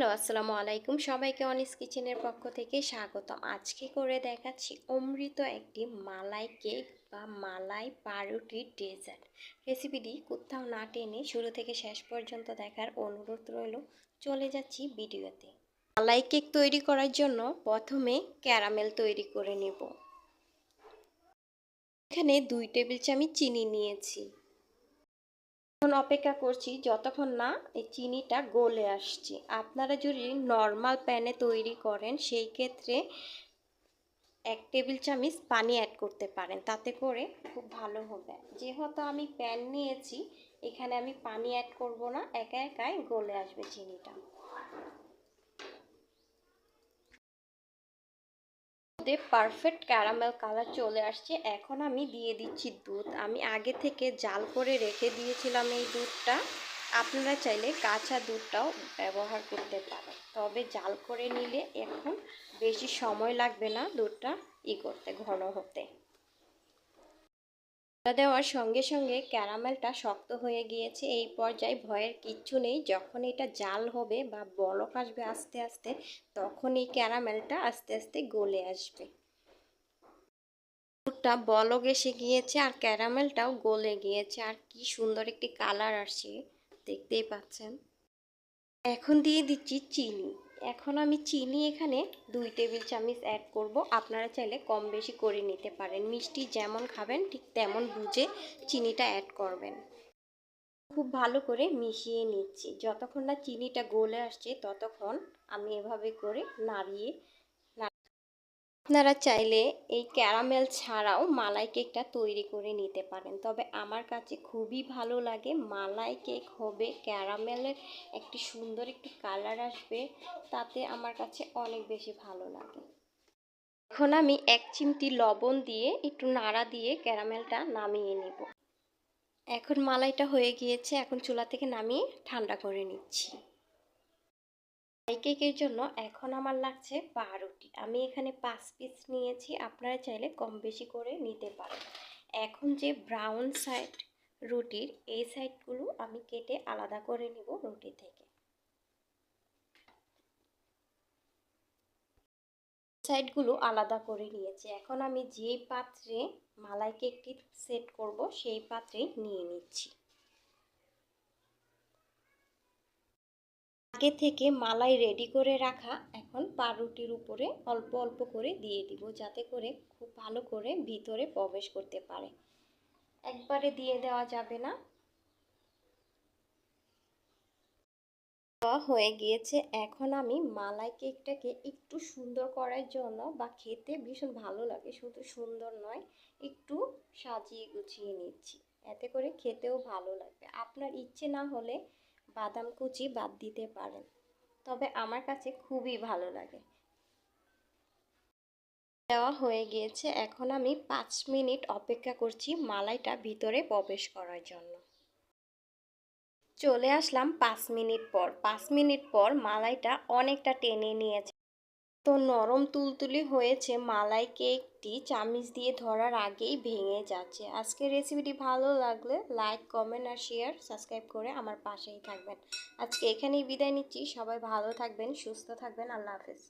Hello, আসসালামু আলাইকুম। সবাইকে অনিস কিচেনের পক্ষ থেকে স্বাগতম আজকে করে দেখাচ্ছি অমৃত একটি মালাই কেক বা মালাই পাউরুটির ডেজার্ট। রেসিপিটি কোথাও না টেনে শুরু থেকে শেষ পর্যন্ত দেখার অনুরোধ রইল। চলে যাচ্ছি ভিডিওতে। মালাই কেক তৈরি করার জন্য প্রথমে ক্যারামেল তৈরি করে নেব। এখানে দুই টেবিল চামচ চিনি নিয়েছি। এখন অপেক্ষা করছি যতক্ষণ না এই চিনিটা গলে আসছে। আপনারা যদি নর্মাল প্যানে তৈরি করেন, সেই ক্ষেত্রে এক টেবিল চামচ পানি অ্যাড করতে পারেন, তাতে করে খুব ভালো হবে। যেহেতু আমি প্যান নিয়েছি, এখানে আমি পানি অ্যাড করব না, একা একাই গলে আসবে চিনিটা। মধ্যে পারফেক্ট ক্যারামেল কালার চলে আসছে। এখন আমি দিয়ে দিচ্ছি দুধ। আমি আগে থেকে জাল করে রেখে দিয়েছিলাম এই দুধটা। আপনারা চাইলে কাঁচা দুধটাও ব্যবহার করতে পারেন। তবে জাল করে নিলে এখন বেশি সময় লাগবে না দুধটা ই করতে, ঘন হতে। দেওয়ার সঙ্গে সঙ্গে ক্যারামেলটা শক্ত হয়ে গিয়েছে। এই পর্যায়ে ভয়ের কিচ্ছু নেই। যখন এটা জাল হবে বা বলক আসবে আস্তে আস্তে তখন এই ক্যারামেলটা আস্তে আস্তে গলে আসবে। দুধটা বলক এসে গিয়েছে আর ক্যারামেলটাও গলে গিয়েছে। আর কি সুন্দর একটি কালার আসছে, দেখতেই পাচ্ছেন। এখন দিয়ে দিচ্ছি চিনি। এখন আমি চিনি এখানে দুই টেবিল চামচ অ্যাড করব। আপনারা চাইলে কম বেশি করে নিতে পারেন। মিষ্টি যেমন খাবেন, ঠিক তেমন বুঝে চিনিটা অ্যাড করবেন। খুব ভালো করে মিশিয়ে নিচ্ছি। যতক্ষণ না চিনিটা গলে আসছে, ততক্ষণ আমি এভাবে করে নাড়িয়ে আপনারা চাইলে এই ক্যারামেল ছাড়াও মালাই কেকটা তৈরি করে নিতে পারেন। তবে আমার কাছে খুবই ভালো লাগে মালাই কেক হবে, ক্যারামেলের একটি সুন্দর একটি কালার আসবে, তাতে আমার কাছে অনেক বেশি ভালো লাগে। এখন আমি এক চিমটি লবণ দিয়ে একটু নাড়া দিয়ে ক্যারামেলটা নামিয়ে নিব। এখন মালাইটা হয়ে গিয়েছে, এখন চুলা থেকে নামিয়ে ঠান্ডা করে নিচ্ছি। কেকের জন্য এখন আমার লাগছে পাউরুটি আমি এখানে পাঁচ পিস নিয়েছি, আপনারা চাইলে কম বেশি করে নিতে পারেন। এখন যে ব্রাউন সাইড রুটির, এই সাইডগুলো আমি কেটে আলাদা করে নিব রুটি থেকে। সাইডগুলো আলাদা করে নিয়েছি। এখন আমি যেই পাত্রে মালাই কেকটি সেট করব, সেই পাত্রেই নিয়ে নিচ্ছি। আগে থেকে মালাই রেডি করে রাখা, এখন পাউরুটির উপরে অল্প অল্প করে দিয়ে দিব যাতে করে খুব ভালো করে ভিতরে প্রবেশ করতে পারে। একবারে দিয়ে দেওয়া যাবে না। হয়ে গিয়েছে। এখন আমি মালাই কেকটাকে একটু সুন্দর করার জন্য বা খেতে ভীষণ ভালো লাগে, শুধু সুন্দর নয়, একটু সাজিয়ে গুছিয়ে নিচ্ছি। এতে করে খেতেও ভালো লাগবে। আপনার ইচ্ছে না হলে বাদাম কুচি বাদ দিতে পারেন। তবে আমার কাছে খুবই ভালো লাগে। দেওয়া হয়ে গিয়েছে। এখন আমি পাঁচ মিনিট অপেক্ষা করছি মালাইটা ভিতরে প্রবেশ করার জন্য। চলে আসলাম পাঁচ মিনিট পর। পাঁচ মিনিট পর মালাইটা অনেকটা টেনে নিয়েছে। তো নরম তুলতুলি হয়েছে। মালাই কেকটি চামিচ দিয়ে ধরার আগেই ভেঙে যাচ্ছে। আজকে রেসিপিটি ভালো লাগলে লাইক কমেন্ট আর শেয়ার সাবস্ক্রাইব করে আমার পাশেই থাকবেন। আজকে এখানেই বিদায় নিচ্ছি। সবাই ভালো থাকবেন, সুস্থ থাকবেন। আল্লাহ হাফেজ।